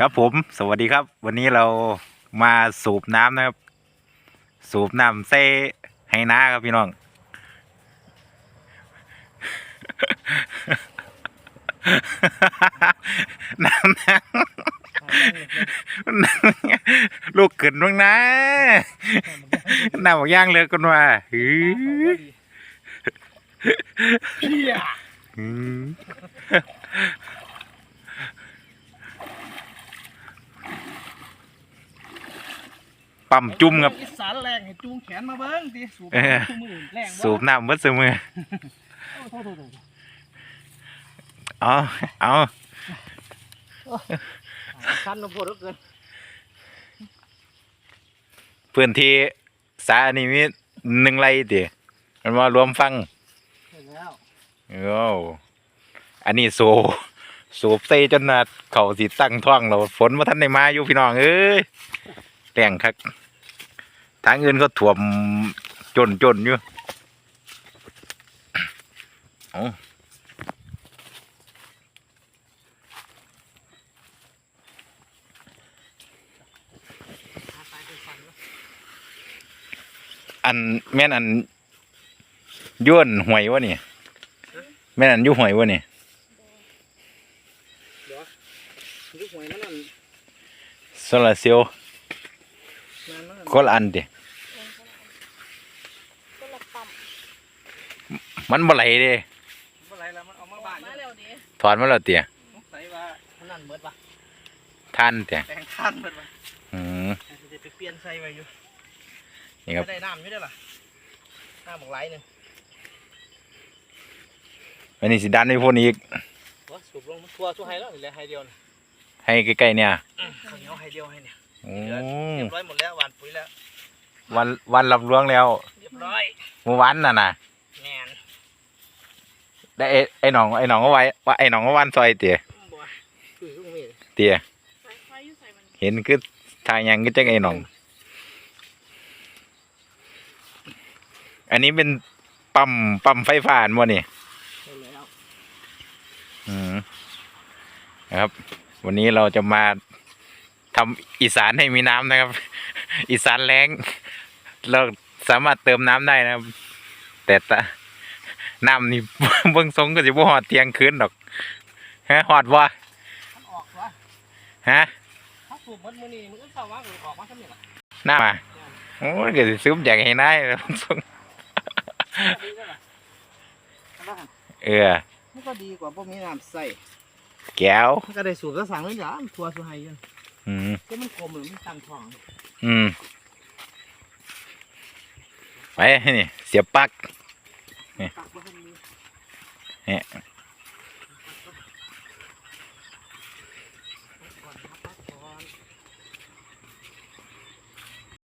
ครับผมสวัสดีครับ วันนี้เรามาสูบน้ำนะครับ สูบน้ำเซ่ให้น้าครับพี่น้อง น้ำน้ำลูกขึ้นบ้างนะน้ำบอกย่างเลยกันว่าหือเพีย หือ ปั๊มจุ่มครับ อีสานแรงให้จูงแขนมาเบิ้งดิสูบเออคู่มือแรงบ่สูบน้ำเบิดเสมอโอ้โทษโทษโทษเอาเอาสั้นลงโพดเหลือเกินพื้นที่สานี่มีหนึ่งไรติมันว่ารวมฟังเห็นแล้วโอ้อันนี้สูบสูบใส่จนนาเขาสิตั้งท้องเราฝนมาทันได้มาอยู่พี่น้องเอ้ย แรงคักทางอื่นก็ถ่วมจนจนอยู่เอาอันแม่นอันย้วนหวยวะนี่แม่นอันอยุ่หวยวะนี่ลูกหวยนั่นนั่นโซลาร์เซลล์นั่นนั่น คนละอันดิก็ละปั๊มมันบ่ไหลเด้เมื่อไรแล้วมันเอามาบ้านมาเนี่ยแล้วดิถอนมาแล้วเตี่ยสงสัยว่ามันนั่นเบิดปะท่านเตี่ยแตงท่านเบิดปะอืมจะไปเปลี่ยนใส่ไว้อยู่นี่ครับไม่ได้น้ำอยู่ได้อล่ะน้ำบอกไหลหนึ่งอันนี้สิดันไปพ่นอีกวะสูบลงมันทั่วทั่วให้แล้วนี่แหละให้เดียวนะให้ใกล้ๆเนี่ยข้าวเหนียวให้เดียวให้เนี่ย โอ้เรียบร้อยหมดแล้วหวานปุ๋ยแล้ววันวันรับรวงแล้วเรียบร้อยเมื่อวานน่ะนะแมนได้ไอ้ไอ้หนองไอ้หนองก็ไว้ว่าไอ้หนองก็วันซอยเตี่ยบัวปุ๋ยลูกมีเตี่ยไฟไฟอยู่ใส่มันเห็นคือทางยังก็จังไอ้หนอง อันนี้เป็นปั๊มปั๊มไฟฟ้าอันบ่นี่ใช่แล้วอืมนะครับ วันนี้เราจะมา ทำอีสานให้มีน้ำนะครับ อีสานแรงเราสามารถเติมน้ำได้นะครับ แต่ตะน้ำนี่เบื้องทรงก็จะบ่หอดเที่ยงคืนดอกฮะหอดวะมันออกวะฮะถ้าสูบมันมือนี่มันก็เข้าว่าออกมาทำนี่ล่ะหน้ามาโอ้ยก็สิซึมจากให้ได้เบื้องทรงดีได้ล่ะว่าหั่นเออมันก็ดีกว่าพวกมีน้ำใส่แก้วมันก็ได้สูบกระสังเลยจ้ะทัวร์สุไฮยัน อืมก็มันกลมหรือมันตั้งท้องอืม ไปนี่ เสียบปลัก ปักบ่ทันมีเนี่ย